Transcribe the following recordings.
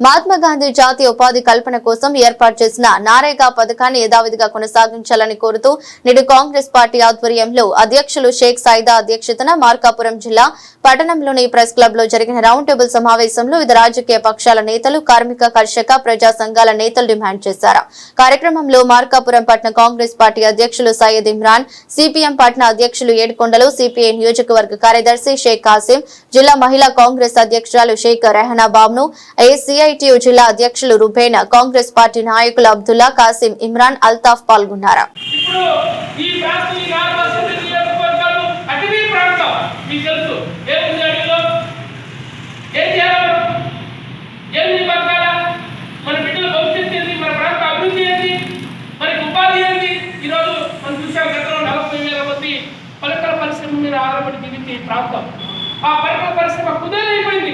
మహాత్మా గాంధీ జాతీయ ఉపాధి కల్పన కోసం ఏర్పాటు చేసిన నారేగా పథకాన్ని యథావిధిగా కొనసాగించాలని కోరుతూ నేడు కాంగ్రెస్ పార్టీ ఆధ్వర్యంలో అధ్యక్షులు షేక్ సాయిదా అధ్యక్షతన మార్కాపురం జిల్లా పట్టణంలోని ప్రెస్ క్లబ్లో జరిగిన రౌండ్ టేబుల్ సమావేశంలో వివిధ రాజకీయ పక్షాల నేతలు కార్మిక కర్షక ప్రజా సంఘాల నేతలు డిమాండ్ చేశారు. కార్యక్రమంలో మార్కాపురం పట్టణ కాంగ్రెస్ పార్టీ అధ్యక్షులు సయ్యద్ ఇమ్రాన్ సిపిఎం పట్న అధ్యక్షులు ఏడుకొండలు సిపిఐ నియోజకవర్గ కార్యదర్శి షేక్ కాసిం జిల్లా మహిళా కాంగ్రెస్ అధ్యక్షురాలు షేక్ రెహనా బాబ్ను ఏసీఐటియు జిల్లా అధ్యక్షులు రుబేనా కాంగ్రెస్ పార్టీ నాయకులు అబ్దుల్లా కాసిం ఇమ్రాన్ అల్తాఫ్ పాల్గొన్నారు. పరిశ్రమ మీద ఆధారపడి జీవించే ప్రాంతం. ఆ పలకల పరిశ్రమ కుదేలైపోయింది.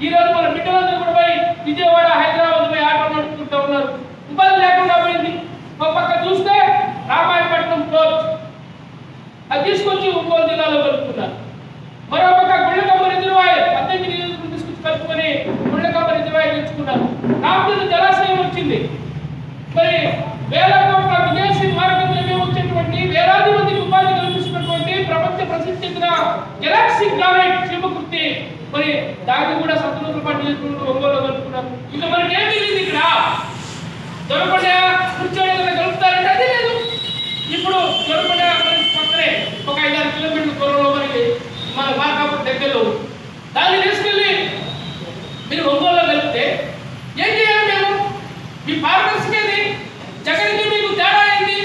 ఈ రోజు మన బిడ్డలందరూ కూడా పోయి విజయవాడ హైదరాబాద్ పోయి ఆటో నడుపుకుంటూ ఉన్నారు. ఉపాధి లేకుండా పోయింది. ఒక పక్క చూస్తే రామాయపట్నం పోర్ట్ అది తీసుకొచ్చి ఒంగోలు జిల్లాలో కలుపుతున్నారు మరో పక్క గుళ్ళకమ్మ రిజర్వాయర్ పద్దెనిమిది నియోజకవర్గం తీసుకొచ్చి కలుపుకొని గుళ్ళకమ్మ రిజర్వాయర్ తెచ్చుకున్నారు. రామచంద్ర జలాశయం వచ్చింది. మరి వేల కోట్ల విదేశీ మార్గంలో వచ్చేటువంటి వేలాది మందికి ఉపాధి కల్పిస్తున్నటువంటి ప్రపంచ ప్రసిద్ధి చెందిన గెలాక్సీ గ్రానైట్ శివకృతి. మరి దాన్ని కూడా చేసుకుంటూ ఒంగోలు కలుపుకున్నారు. ఇంకా మనకి ఏం మిగిలింది ఇక్కడ? దొరకొండ కూర్చోని కలుపుతారంటే అది లేదు. ఇప్పుడు దొరకొండ మనకి పక్కనే ఒక ఐదారు కిలోమీటర్ల దూరంలో మనకి మన మార్కాపూర్ దగ్గరలో దాన్ని తీసుకెళ్ళి మీరు ఒంగోలులో కలిపితే ఏం చేయాలి మేము? మీ పార్టనర్స్కి ఏది జగన్కి మీకు తేడా అయింది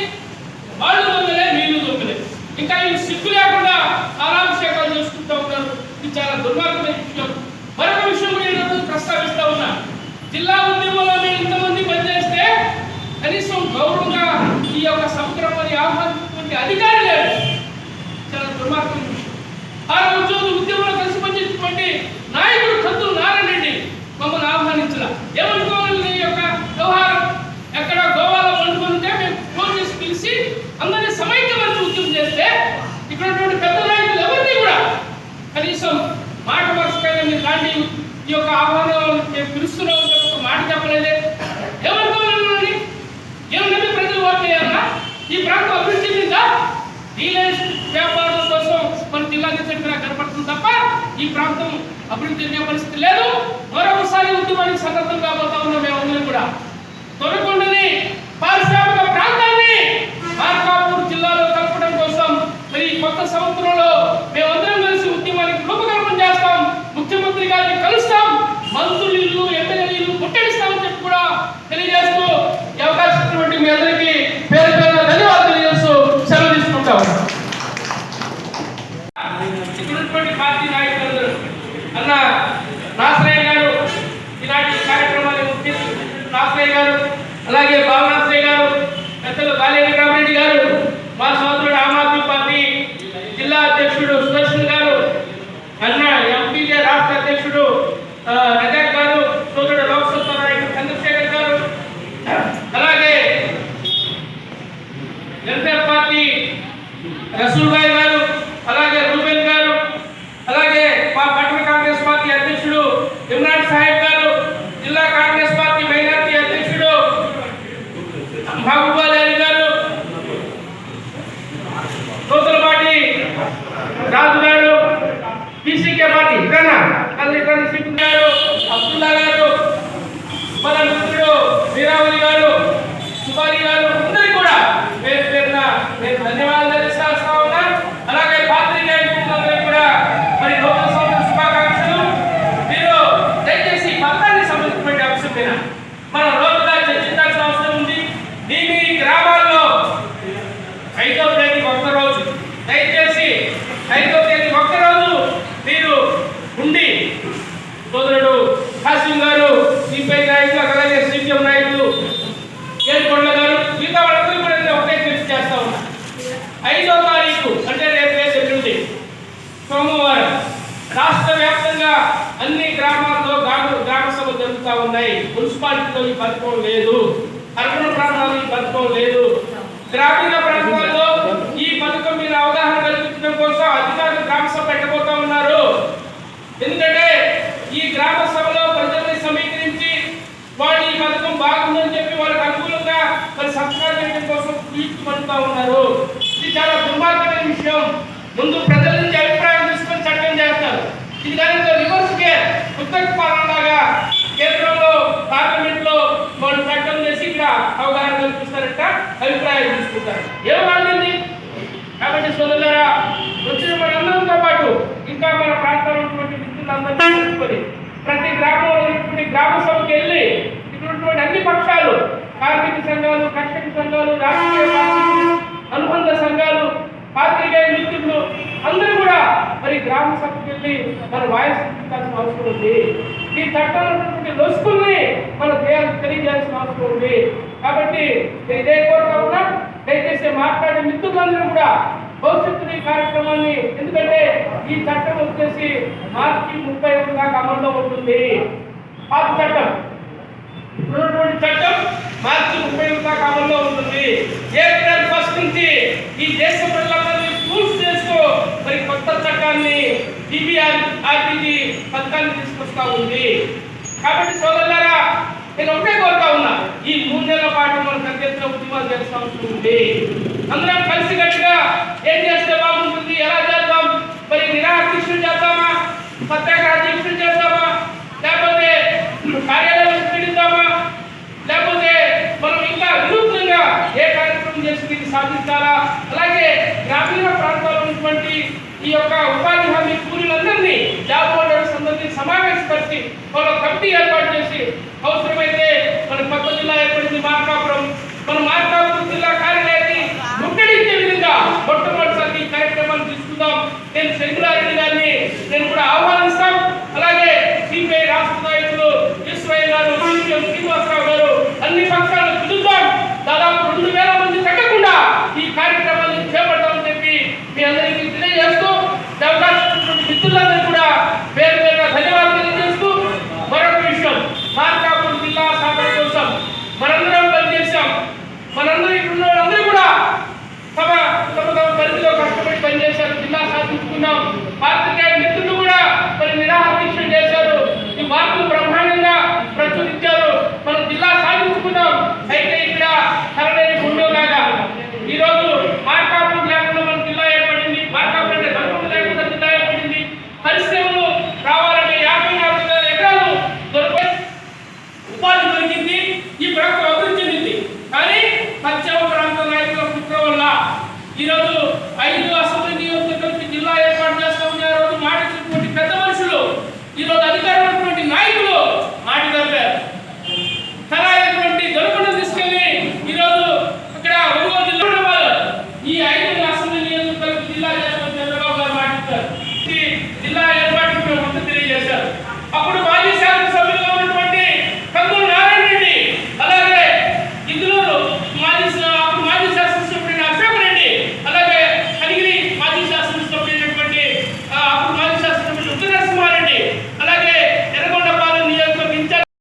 వాళ్ళు దొంగలే మీరు దొంగలే ఇంకా ఈ సిగ్గు లేకుండా కాలాభిషేకాలు చేసుకుంటూ ఉన్నారు. ఇది చాలా దుర్మార్గమైన విషయం. మరొక ప్రస్తావిస్తా ఉన్నా. జిల్లా ఉద్యమంలో మేము ఇంతమంది పనిచేస్తే కనీసం గౌరవంగా ఈ యొక్క సంక్రమణని ఆహ్వానించినటువంటి అధికారి లేడు చాలా దుర్మార్గమైన విషయం. ఆ రోజు ఉద్యమంలో కలిసి పనిచేసినటువంటి నాయకుడు కందులు నారాయణ రెడ్డి మమ్మల్ని ఆహ్వానించాల. ఏమనుకోవాలి ఈ యొక్క వ్యవహారం? ఎక్కడ గోవాలో వండుకుంటే మేము ఫోన్ చేసి పిలిచి అందరినీ సమైక్యమని ఉద్యమం చేస్తే ఇక్కడ పెద్ద నాయకులు ఎవరిని కూడా కనీసం మాట వరుసకైనా మీరు లాంటి ఈ యొక్క ఆహ్వానం మేము పిలుస్తున్నాం ఒక మాట చెప్పలేదే. ఏమనుకోవాలండి ఏమన్నా ప్రజలు ఓటు ఈ ప్రాంతం అభివృద్ధి చెందిందా? రియల్ వ్యాపారం కోసం మన జిల్లా చెప్పిన కనపడుతుంది తప్ప ఈ ప్రాంతం అభివృద్ధి చెందే పరిస్థితి లేదు. మరొకసారి ఉద్యమానికి సన్నద్ధం కాబోతా ఉన్నాం మేమందరం కూడా. తొలకొండని పారిశ్రామిక ప్రాంతాన్ని మార్కాపూర్ జిల్లాలో కలపడం కోసం మరి ఈ కొత్త సంవత్సరంలో మేమందరం కలిసి ఉద్యమానికి రూపకల్పన చేస్తాం ముఖ్యమంత్రి గారిని కలుస్తాం మంత్రులు ఇల్లు ఎమ్మెల్యే ఇల్లు ముట్టడిస్తామని చెప్పి కూడా తెలియజేస్తూ ఈ అవకాశం ఇచ్చినటువంటి మీ అందరికీ పేరు పేరున ధన్యవాదాలు తెలియజేస్తూ సెలవు తీసుకుంటాం ఇక్కడున్నటువంటి పార్టీ నాయకులందరూ అన్న నాసరయ్య గారు ఈనాటి కార్యక్రమాన్ని ముఖ్య నాసరయ్య గారు అలాగే భావనాశ్రయ్య గారు పెద్దలు బాలేని కామిరెడ్డి గారు మా సోదరుడు ఆమ్ ఆద్మీ పార్టీ జిల్లా అధ్యక్షుడు సుదర్శన్ గారు అన్న ఎంపీజే రాష్ట్ర అధ్యక్షుడు ఆ, రజాక్ గారు సోదరుడు లోక్సభ నాయకుడు చంద్రశేఖర్ గారు అలాగే వెల్ఫేర్ పార్టీ రసూల్ గారు అలాగే రూబెన్ గారు అలాగే మా పట్టణ కాంగ్రెస్ పార్టీ అధ్యక్షుడు ఇమ్రాన్ సాహెబ్ గారు జిల్లా కాంగ్రెస్ పార్టీ మైనార్టీ అధ్యక్షుడు మహబూబా అలీ గారు నూతలపాటి రాజు గారు పీసీకే పార్టీ ఇక్కడ కల్లికల్ గారు అబ్దుల్లా గారు మన మిత్రుడు వీరావళి గారు సుబాలి గారు అందరూ పేరు పేరున నేను ధన్యవాదాలు తెలియజేస్తా ఉన్నా అలాగే పాత్రికేయ మిత్రులందరికీ కూడా మరి నూతన సంవత్సర శుభాకాంక్షలు మీరు దయచేసి ఈ పత్రానికి సంబంధించినటువంటి అంశం మీద మనం రోజుగా చర్చించాల్సిన అవసరం ఉంది మీ మీ గ్రామాల్లో ఐదో తేదీ ఒక్క రోజు దయచేసి ఐదో తేదీ ఒక్క రోజు మీరు ఉండి సోదరుడు కాసిం గారు సిపిఐ నాయకులు అలాగే సిపిఎం నాయకులు ఏడుకొండ గారు మిగతా వాళ్ళందరూ కూడా నేను ఒకటే కృషి చేస్తా ఉన్నా ఐదో తారీఖు అంటే రేపు రేపు ఎల్లుండి సోమవారం రాష్ట్ర వ్యాప్తంగా అన్ని గ్రామాల్లో గ్రామ గ్రామ సభలు జరుగుతూ ఉన్నాయి. మున్సిపాలిటీలో ఈ పథకం లేదు. అర్బన్ ప్రాంతాల్లో ఈ పథకం లేదు. గ్రామీణ ప్రాంతాల్లో ఈ పథకం మీద అవగాహన కల్పించడం కోసం అధికారులు గ్రామ సభ పెట్టబోతా ఉన్నారు. ఎందుకంటే ఈ గ్రామ సభలో ప్రజల్ని సమీకరించి వాళ్ళు ఈ పథకం బాగుందని చెప్పి వాళ్ళకి అనుకూలంగా మరి సంస్కారం చేయడం కోసం ట్వీట్ పడుతూ ఉన్నారు. ఇది చాలా దుర్మార్గమైన విషయం. ముందు ప్రజల నుంచి అభిప్రాయం తీసుకొని చట్టం చేస్తారు. ఇది దానితో రివర్స్ గేర్ ఉత్తర పాలనలాగా కేంద్రంలో పార్లమెంట్లో వాళ్ళు చట్టం చేసి ఇక్కడ అవగాహన కల్పిస్తారంట అభిప్రాయం తీసుకుంటారు. ఏం వాళ్ళండి కాబట్టి సోదరులారా వచ్చిన మనందరంతో పాటు ఇంకా మన ప్రాంతంలో ఉన్నటువంటి మిత్రులందరినీ ప్రతి గ్రామంలో ఉన్నటువంటి గ్రామ సభకి వెళ్ళి ఇటువంటి అన్ని పక్షాలు కార్మిక సంఘాలు కర్షక సంఘాలు రాజకీయ పార్టీలు అనుబంధ సంఘాలు పాత్రికేయ మిత్రులు అందరూ కూడా మరి గ్రామ సభకి వెళ్ళి మన వాయిస్ అవసరం ఉంది. ఈ చట్టంలో ఉన్నటువంటి లొసుకుల్ని మన దేయాలకు తెలియజేయాల్సిన అవసరం ఉంది. కాబట్టి ఇదే కోరుతా ఉన్నా దయచేసి మాట్లాడే మిత్రులందరూ కూడా భవిష్యత్తులో ఈ కార్యక్రమాన్ని ఎందుకంటే ఈ చట్టం వచ్చేసి మార్చి ముప్పై ఒకటి దాకా అమల్లో ఉంటుంది. పాత చట్టం. ఉన్నటువంటి చట్టం మార్చి ముప్పై ఒకటి దాకా అమల్లో ఉంటుంది. ఏప్రిల్ ఫస్ట్ నుంచి ఈ దేశ ప్రజలందరినీ పూర్తి చేస్తూ మరి కొత్త చట్టాన్ని డిబిఆర్ ఆర్టీజీ పథకాన్ని తీసుకొస్తా ఉంది. కాబట్టి సోదరులారా నేను ఒకటే కోరుతా ఉన్నా ఈ మూడు నెలల పాటు మనం పెద్ద ఎత్తున ఉద్యమాలు చేయాల్సిన ఉంటుంది ఉంది. అందరం కలిసికట్టుగా ఏం చేస్తే బాగుంటుంది ఎలా చేద్దాం మరి నిరాహార దీక్షలు చేద్దామా సత్యాగ్రహ దీక్షలు చేద్దామా లేకపోతే కార్యాలయం పీడిద్దామా లేకపోతే మనం ఇంకా వినూత్నంగా ఏ కార్యక్రమం చేసి దీన్ని సాధించాలా? అలాగే గ్రామీణ ప్రాంతాల్లో ఉన్నటువంటి ఈ యొక్క ఉపాధి హామీ కూలీలందరినీ అందరినీ సమావేశపరిచి వాళ్ళ కమిటీ ఏర్పాటు చేసి అవసరమైతే మన కొత్త జిల్లా ఏర్పడింది మార్కాపురం. మన మార్కాపురం జిల్లా కార్యాలయాన్ని ముట్టడించే విధంగా మొట్టమొదటిసారి ఈ కార్యక్రమాన్ని తీసుకుందాం. నేను శంకులారెడ్డి